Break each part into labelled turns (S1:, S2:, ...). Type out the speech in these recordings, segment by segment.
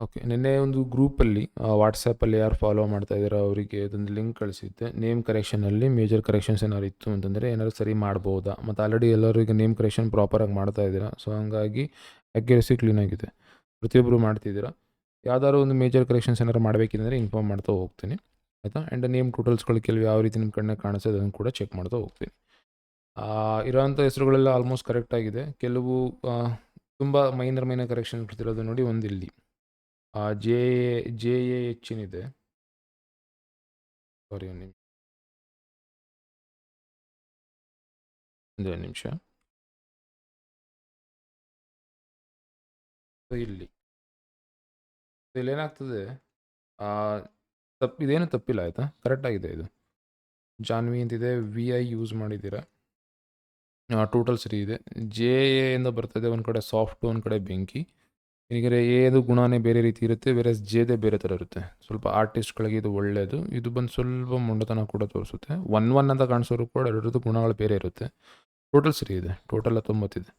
S1: Okay ನಿನ್ನೆ ಒಂದು ಗ್ರೂಪಲ್ಲಿ ವಾಟ್ಸಪ್ಪಲ್ಲಿ ಯಾರು ಫಾಲೋ ಮಾಡ್ತಾ ಇದ್ದಾರೋ ಅವರಿಗೆ ಅದೊಂದು ಲಿಂಕ್ ಕಳಿಸಿದ್ದೆ. ನೇಮ್ ಕರೆಕ್ಷನಲ್ಲಿ ಮೇಜರ್ ಕರೆಕ್ಷನ್ಸ್ ಏನಾದ್ರು ಇತ್ತು ಅಂತಂದರೆ ಏನಾದ್ರು ಸರಿ ಮಾಡ್ಬೋದಾ? ಮತ್ತು ಆಲ್ರೆಡಿ ಎಲ್ಲರೂ ಈಗ ನೇಮ್ ಕರೆಕ್ಷನ್ ಪ್ರಾಪರಾಗಿ ಮಾಡ್ತಾ ಇದ್ದೀರಾ? ಸೊ ಹಂಗಾಗಿ ಅಕ್ಯುರಸಿ ಕ್ಲೀನಾಗಿದೆ ಪ್ರತಿಯೊಬ್ಬರು ಮಾಡ್ತಿದ್ದೀರಾ? ಯಾವ್ದಾದ್ರು ಒಂದು ಮೇಜರ್ ಕರೆಕ್ಷನ್ಸ್ ಏನಾದ್ರು ಮಾಡಬೇಕಿದ್ರೆ ಇನ್ಫಾರ್ಮ್ ಮಾಡ್ತಾ ಹೋಗ್ತೀನಿ. ಆಯಿತಾ? ಆ್ಯಂಡ್ ನೇಮ್ ಟೋಟಲ್ಸ್ಗಳು ಕೆಲವು ಯಾವ ರೀತಿ ನಿಮ್ಮ ಕಣ್ಣೆ ಕಾಣಿಸ್ತದೆ ಅದನ್ನು ಕೂಡ ಚೆಕ್ ಮಾಡ್ತಾ ಹೋಗ್ತೀನಿ. ಆ, ಇರೋಂಥ ಹೆಸರುಗಳೆಲ್ಲ ಆಲ್ಮೋಸ್ಟ್ ಕರೆಕ್ಟ್ ಆಗಿದೆ. ಕೆಲವು ತುಂಬ ಮೈನರ್ ಮೈನರ್ ಕರೆಕ್ಷನ್ ಬರ್ತಿರೋದು ನೋಡಿ ಒಂದು ಇಲ್ಲಿ J A J A H ಏನಿದೆ ಸಾರಿ ಒಂದು ನಿಮಿಷ. ಒಂದೇ ನಿಮಿಷ. So, ಇಲ್ಲಿ. ಇಲ್ಲಿ ಏನಾಗ್ತದೆ? ತಪ್ಪು ಇದೇನು ತಪ್ಪಿಲ್ಲ ಆಯಿತಾ? ಕರೆಕ್ಟಾಗಿದೆ ಇದು. ಜಾನ್ವಿ ಅಂತಿದೆ ವಿ ಐ ಯೂಸ್ ಮಾಡಿದ್ದೀರಾ? ಟೋಟಲ್ ಸರಿ ಇದೆ. ಜೆ ಎಯಿಂದ ಬರ್ತದೆ ಒಂದು ಕಡೆ ಸಾಫ್ಟು ಒಂದು ಕಡೆ ಬೆಂಕಿ. ಹೀಗೆ ಏದು ಗುಣನೇ ಬೇರೆ ರೀತಿ ಇರುತ್ತೆ, ಬೇರೆ ಜೇದೆ ಬೇರೆ ಥರ ಇರುತ್ತೆ. ಸ್ವಲ್ಪ ಆರ್ಟಿಸ್ಟ್ಗಳಿಗೆ ಇದು ಒಳ್ಳೆಯದು ಇದು ಬಂದು ಸ್ವಲ್ಪ ಮೊಂಡತನ ಕೂಡ ತೋರಿಸುತ್ತೆ. ಒನ್ ಒನ್ ಅಂತ ಕಾಣಿಸೋರು ಕೂಡ ಎರಡರದ್ದು ಗುಣಗಳು ಬೇರೆ ಇರುತ್ತೆ. ಟೋಟಲ್ ಸರಿ ಇದೆ. ಟೋಟಲ್ ಹತ್ತೊಂಬತ್ತಿದೆ